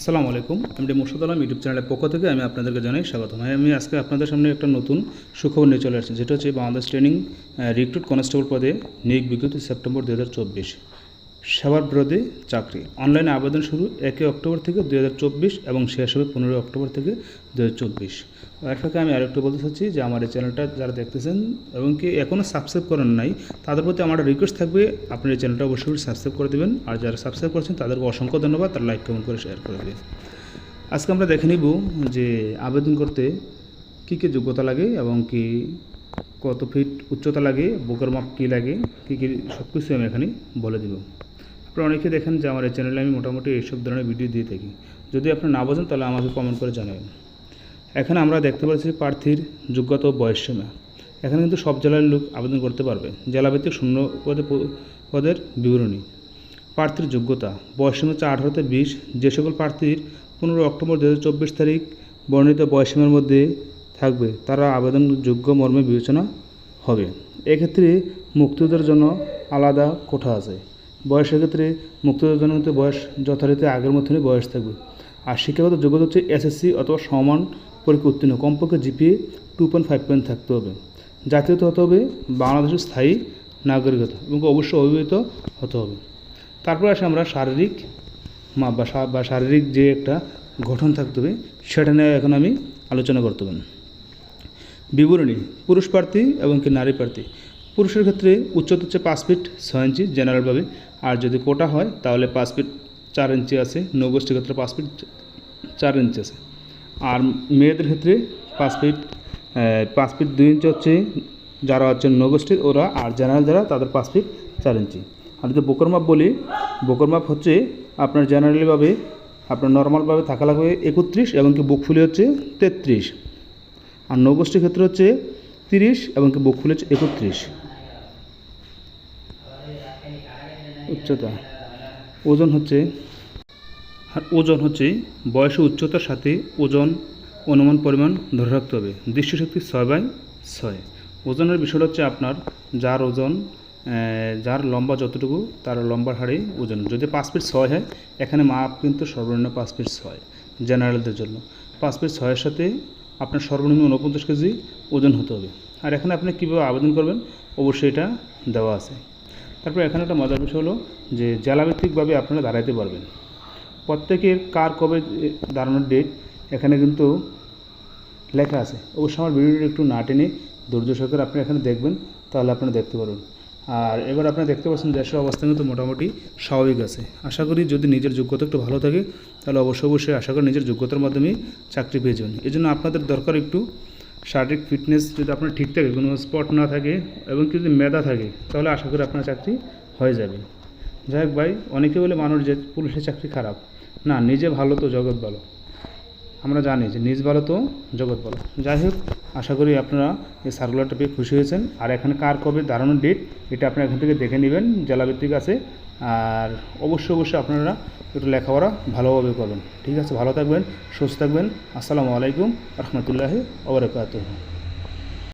আসসালামু আলাইকুম। এমডি মুর্শিদ আলম ইউটিউব চ্যানেলের পক্ষ থেকে আমি আপনাদেরকে জানাই স্বাগতম। হ্যাঁ, আমি আজকে আপনাদের সামনে একটা নতুন সুখবর নিয়ে চলে আসছি। যেটা হচ্ছে বাংলাদেশ ট্রেনিং রিক্রুট কনস্টেবল পদে নিয়োগ বিজ্ঞপ্তি সেপ্টেম্বর দু হাজার চব্বিশ। সেবার বিরোধে চাকরি। অনলাইনে আবেদন শুরু একে অক্টোবর থেকে দু হাজার চব্বিশ এবং শেষ হবে পনেরোই অক্টোবর থেকে দু হাজার চব্বিশ। এর ফাঁকে আমি আরেকটু বলতে চাচ্ছি যে আমার এই চ্যানেলটা যারা দেখতেছেন এবং কি এখনও সাবস্ক্রাইব করেন নাই, তাদের প্রতি আমার রিকোয়েস্ট থাকবে, আপনি এই চ্যানেলটা অবশ্যই সাবস্ক্রাইব করে দেবেন। আর যারা সাবস্ক্রাইব করেছেন, তাদেরকে অসংখ্য ধন্যবাদ, তার লাইক কমেন্ট করে শেয়ার করে দেবেন। আজকে আমরা দেখে নিব যে আবেদন করতে কী কী যোগ্যতা লাগে এবং কি কত ফিট উচ্চতা লাগে, বুকের মাপ কী লাগে, কী কী সব কিছু আমি এখানে বলে দিব। আপনারা অনেকে দেখেন যে আমার এই চ্যানেলে আমি মোটামুটি এইসব ধরনের ভিডিও দিয়ে থাকি। যদি আপনি না বোঝেন, তাহলে আমাকে কমেন্ট করে জানাবেন। এখানে আমরা দেখতে পাচ্ছি প্রার্থীর যোগ্যতা ও বয়স সীমা। এখানে কিন্তু সব জেলার লোক আবেদন করতে পারবে। জেলাভিত্তিক শূন্য পদে পদের বিবরণী। প্রার্থীর যোগ্যতা বয়সীমা হচ্ছে আঠারোতে বিশ। যে সকল প্রার্থীর পনেরো অক্টোবর দু হাজার চব্বিশ তারিখ বর্ণিত বয়সীমার মধ্যে থাকবে, তারা আবেদন যোগ্য মর্মে বিবেচনা হবে। এক্ষেত্রে মুক্তিযোদ্ধার জন্য আলাদা কোঠা আছে। বয়সের ক্ষেত্রে মুক্তিযোদ্ধার জন্য বয়স যথারীতি আগের মতনই বয়স থাকবে। আর শিক্ষাগত যোগ্যতা হচ্ছে এসএসসি অথবা সমান পরীক্ষা উত্তীর্ণ কমপক্ষে GPA two point five point থাকতে হবে। জাতীয়তা হতে হবে বাংলাদেশের স্থায়ী নাগরিকতা এবং অবশ্যই অবিবাহিত হতে হবে। তারপরে আসে আমরা শারীরিক বা বা শারীরিক যে একটা গঠন থাকতে হবে, সেটা নিয়ে এখন আমি আলোচনা করতে পারি বিবরণী, পুরুষ প্রার্থী এবং কি নারী প্রার্থী। পুরুষের ক্ষেত্রে উচ্চতা হচ্ছে পাঁচ ফিট ছয় ইঞ্চি জেনারেলভাবে আর যদি কোটা হয়, তাহলে পাঁচ ফিট চার ইঞ্চি আছে নৌগোষ্ঠীর ক্ষেত্রে পাঁচ ফিট চার ইঞ্চি আছে। আর মেয়েদের ক্ষেত্রে পাঁচ ফিট পাঁচ ফিট দুই ইঞ্চি হচ্ছে যারা হচ্ছে নৌগোষ্ঠীর, ওরা আর জেনারেল যারা, তাদের পাঁচ ফিট চার ইঞ্চি। আর যদি বোকর মাপ বলি, বোকর মাপ হচ্ছে আপনার জেনারেলিভাবে আপনার নর্মালভাবে থাকা লাগবে একত্রিশ এবং কি বুক ফুলি হচ্ছে তেত্রিশ। আর নৌগোষ্ঠীর ক্ষেত্রে হচ্ছে তিরিশ এবং কি বুক ফুলি হচ্ছে একত্রিশ। উচ্চতা, ওজন হচ্ছে আর ওজন হচ্ছে বয়স উচ্চতার সাথে ওজন অনুমান পরিমাণ ধরে রাখতে হবে। দৃষ্টিশক্তি ছয় বাই ছয়। ওজনের বিষয়টা হচ্ছে আপনার যার ওজন যার লম্বা যতটুকু, তার লম্বার হারে ওজন। যদি পাঁচ ফিট ছয় হয়, এখানে মাপ কিন্তু সর্বনিম্ন পাঁচ ফিট ছয় জেনারেলদের জন্য। পাঁচ ফিট ছয়ের সাথে আপনার সর্বনিম্ন উনপঞ্চাশ কেজি ওজন হতে হবে। আর এখানে আপনি কীভাবে আবেদন করবেন, অবশ্যই এটা দেওয়া আছে। তারপর এখানে একটা মজার বিষয় হলো যে, জেলাভিত্তিকভাবে আপনারা দাঁড়াইতে পারবেন। প্রত্যেকের কার কবে দাঁড়ানোর ডেট এখানে কিন্তু লেখা আছে। অবশ্য আমার ভিডিওটা একটু না টেনে ধৈর্য সহকারে আপনি এখানে দেখবেন, তাহলে আপনারা দেখতে পারবেন। আর এবার আপনারা দেখতে পাচ্ছেন দেশের অবস্থা কিন্তু মোটামুটি স্বাভাবিক আছে। আশা করি যদি নিজের যোগ্যতা একটু ভালো থাকে, তাহলে অবশ্যই অবশ্যই আশা করি নিজের যোগ্যতার মাধ্যমে চাকরি পেয়ে যাবেন। এই জন্য আপনাদের দরকার একটু শারীরিক ফিটনেস যদি আপনার ঠিক থাকে, কোনো স্পট না থাকে, এবং যদি মেধা থাকে, তাহলে আশা করি আপনার চাকরি হয়ে যাবে। যাই হোক ভাই, অনেকে বলে মানুষ যে পুলিশের চাকরি খারাপ। না, নিজে ভালো তো জগৎ ভালো। আমরা জানি যে নিজ ভালো তো জগৎ ভালো। যাই হোক আশা করি আপনারা এই সার্কুলারটা পেয়ে খুশি হয়েছেন। আর এখানে কার কবে দাঁড়ানোর ডেট এটা আপনারা এখান থেকে দেখে নেবেন জেলাভিত্তিক আছে। আর অবশ্যই অবশ্যই আপনারা একটু লেখাপড়া ভালোভাবে করবেন। ঠিক আছে, ভালো থাকবেন, সুস্থ থাকবেন। আসসালামু আলাইকুম, রহমতুল্লাহি ওবরাকাতুহ